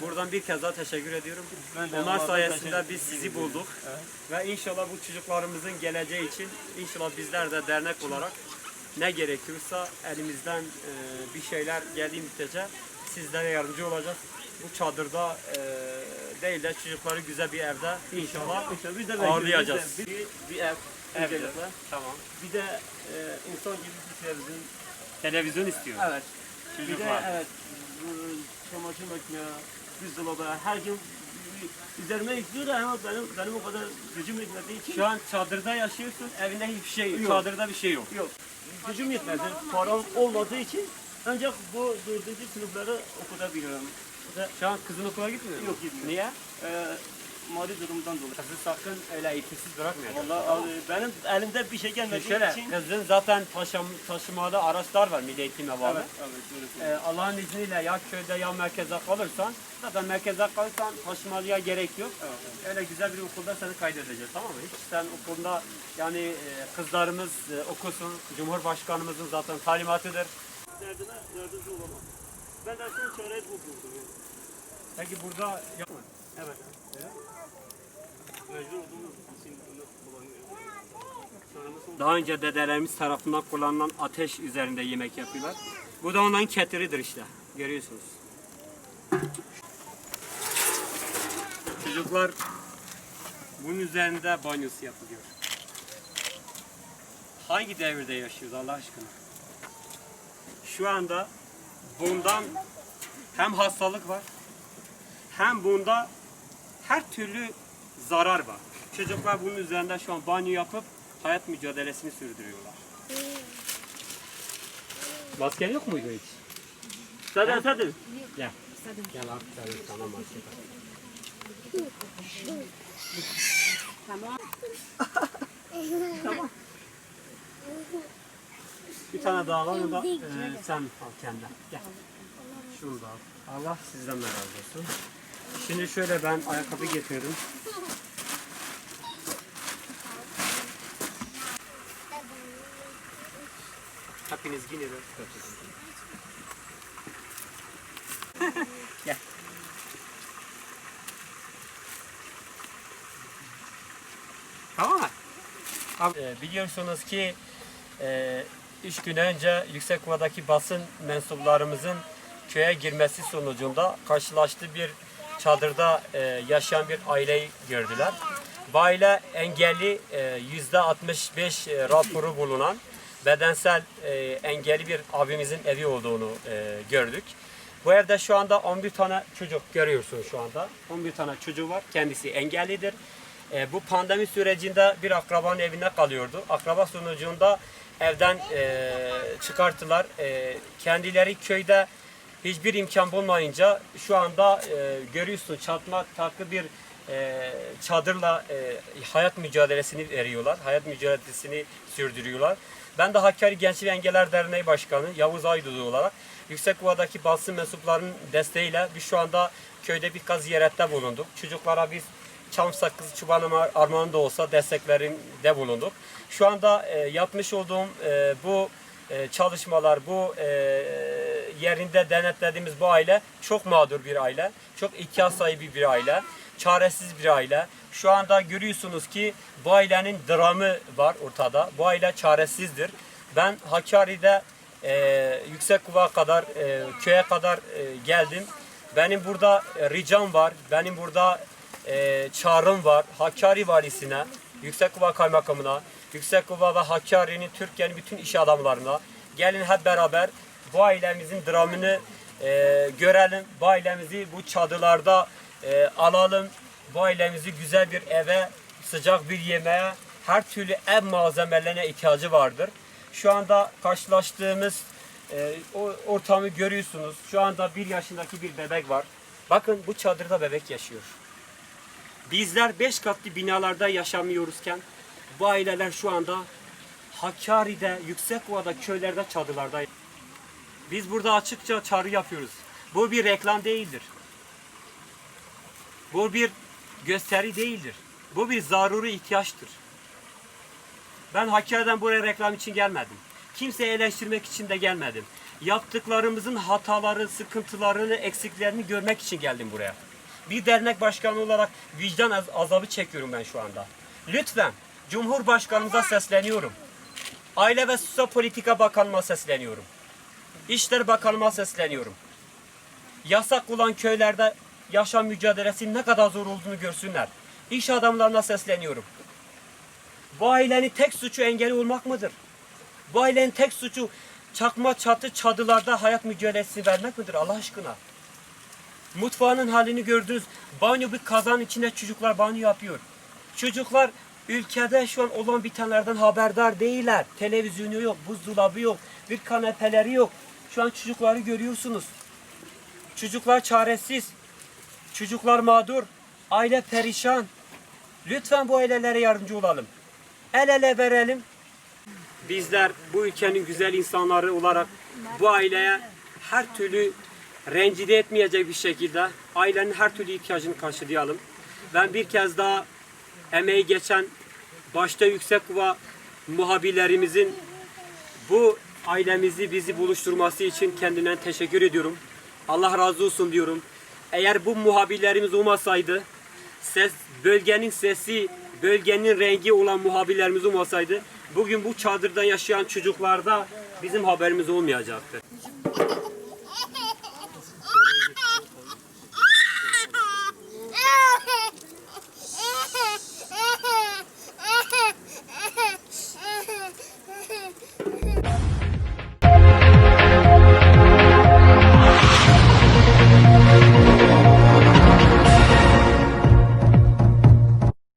Buradan bir kez daha teşekkür ediyorum. Onlar sayesinde biz sizi bulduk. Ve inşallah bu çocuklarımızın geleceği için inşallah bizler de dernek olarak ne gerekiyorsa elimizden e, bir şeyler geldiği müddetçe sizlere yardımcı olacağız. Bu çadırda e, değil de çocukları güzel bir evde inşallah ağırlayacağız. Bir ev, Öncelikle. Tamam. bir de e, insan gibi bir televizyon. Televizyon istiyor. Evet. Bir de Çocuklar. evet. Çamaşır makine, buzdolabı her gün üzerime yüklüyor da ama benim, benim o kadar gücüm yetmediği için Şu an çadırda yaşıyorsun, evinde hiçbir şey yok. Çadırda bir şey yok. yok. Gücüm yetmedi. Param olmadığı için ancak bu dördüncü sınıfları okutabiliyorum. Şu an kızın okula gitmiyor mu? Yok, gitmiyor. Niye? e, mali durumdan dolayı. Kızı sakın öyle eğitimsiz bırakmayacak. Vallahi abi, benim elimde bir şey gelmediği şöyle, için. kızın zaten taşım, taşımada araçlar var Milli Eğitim'e bağlı. Evet, evet, doğru. Ee, Allah'ın izniyle ya köyde ya merkeze kalırsan, zaten merkeze kalırsan taşımalıya gerek yok. Evet, Öyle güzel bir okulda seni kaydedeceğiz tamam mı? Hiç sen okulda yani e, kızlarımız e, okusun, Cumhurbaşkanımızın zaten talimatıdır. Derdine yardımcı olamam. Ben de son çareyi bu buldum. Peki burada yok mu? Evet. Daha önce dedelerimiz tarafından kullanılan ateş üzerinde yemek yapıyorlar. Bu da onların ketiridir işte. Görüyorsunuz. Çocuklar bunun üzerinde banyosu yapılıyor. Hangi devirde yaşıyoruz Allah aşkına? Şu anda bundan hem hastalık var hem bunda her türlü zarar var. Çocuklar bunun üzerinde şu an banyo yapıp hayat mücadelesini sürdürüyorlar. Masken yok muydu hiç? Zaten zaten. Gel. Gel abi sen sana maske tak. Bir tane daha var, onu da e, sen al kendin. Gel. Şunu da al. Allah sizden de razı olsun. Şimdi şöyle ben ayakkabı getirdim. Hepiniz yine de. Gel. Tamam mı? Abi, e, biliyorsunuz ki e, üç gün önce Yüksekova'daki basın mensuplarımızın köye girmesi sonucunda karşılaştığı bir çadırda e, yaşayan bir aileyi gördüler. Bu aile engelli e, yüzde 65 e, raporu bulunan bedensel e, engelli bir abimizin evi olduğunu e, gördük. Bu evde şu anda 11 tane çocuk görüyorsunuz şu anda. 11 tane çocuğu var. Kendisi engellidir. E, bu pandemi sürecinde bir akrabanın evinde kalıyordu. Akraba sonucunda evden e, çıkarttılar. E, kendileri köyde hiçbir imkan bulmayınca şu anda e, görüyorsun çatma takı bir e, çadırla e, hayat mücadelesini veriyorlar. Hayat mücadelesini sürdürüyorlar. Ben de Hakkari Gençlik Engeller Derneği Başkanı Yavuz Aydoğdu olarak Yüksekova'daki basın mensuplarının desteğiyle biz şu anda köyde birkaç ziyarette bulunduk. Çocuklara biz çam sakızı çubanı armağanı da olsa desteklerinde bulunduk. Şu anda e, yapmış olduğum e, bu e, çalışmalar, bu e, yerinde denetlediğimiz bu aile çok mağdur bir aile. Çok ihtiyaç sahibi bir aile. Çaresiz bir aile. Şu anda görüyorsunuz ki bu ailenin dramı var ortada. Bu aile çaresizdir. Ben Hakkari'de e, Yüksekova kadar, e, köye kadar e, geldim. Benim burada e, ricam var. Benim burada e, çağrım var. Hakkari valisine, Yüksekova kaymakamına, Yüksekova ve Hakkari'nin Türkiye'nin bütün iş adamlarına gelin hep beraber bu ailemizin dramını e, görelim. Bu ailemizi bu çadırlarda e, alalım. Bu ailemizi güzel bir eve, sıcak bir yemeğe, her türlü ev malzemelerine ihtiyacı vardır. Şu anda karşılaştığımız e, o ortamı görüyorsunuz. Şu anda bir yaşındaki bir bebek var. Bakın bu çadırda bebek yaşıyor. Bizler beş katlı binalarda yaşamıyoruzken bu aileler şu anda Hakkari'de, Yüksekova'da, köylerde, çadırlarda. Biz burada açıkça çağrı yapıyoruz. Bu bir reklam değildir. Bu bir gösteri değildir. Bu bir zaruri ihtiyaçtır. Ben hakikaten buraya reklam için gelmedim. Kimseyi eleştirmek için de gelmedim. Yaptıklarımızın hataları, sıkıntılarını, eksiklerini görmek için geldim buraya. Bir dernek başkanı olarak vicdan az- azabı çekiyorum ben şu anda. Lütfen Cumhurbaşkanımıza sesleniyorum. Aile ve Sosyal Politika Bakanıma sesleniyorum. İşler Bakanıma sesleniyorum. Yasak olan köylerde yaşam mücadelesi ne kadar zor olduğunu görsünler. İş adamlarına sesleniyorum. Bu ailenin tek suçu engeli olmak mıdır? Bu ailenin tek suçu çakma çatı çadılarda hayat mücadelesi vermek midir Allah aşkına? Mutfağının halini gördünüz. Banyo bir kazan içinde çocuklar banyo yapıyor. Çocuklar ülkede şu an olan bitenlerden haberdar değiller. Televizyonu yok, buzdolabı yok, bir kanepeleri yok. Şu an çocukları görüyorsunuz. Çocuklar çaresiz. Çocuklar mağdur. Aile perişan. Lütfen bu ailelere yardımcı olalım. El ele verelim. Bizler bu ülkenin güzel insanları olarak bu aileye her türlü rencide etmeyecek bir şekilde ailenin her türlü ihtiyacını karşılayalım. Ben bir kez daha emeği geçen başta yüksek ve muhabirlerimizin bu ailemizi bizi buluşturması için kendilerine teşekkür ediyorum. Allah razı olsun diyorum. Eğer bu muhabirlerimiz olmasaydı, ses bölgenin sesi, bölgenin rengi olan muhabirlerimiz olmasaydı, bugün bu çadırda yaşayan çocuklarda bizim haberimiz olmayacaktı.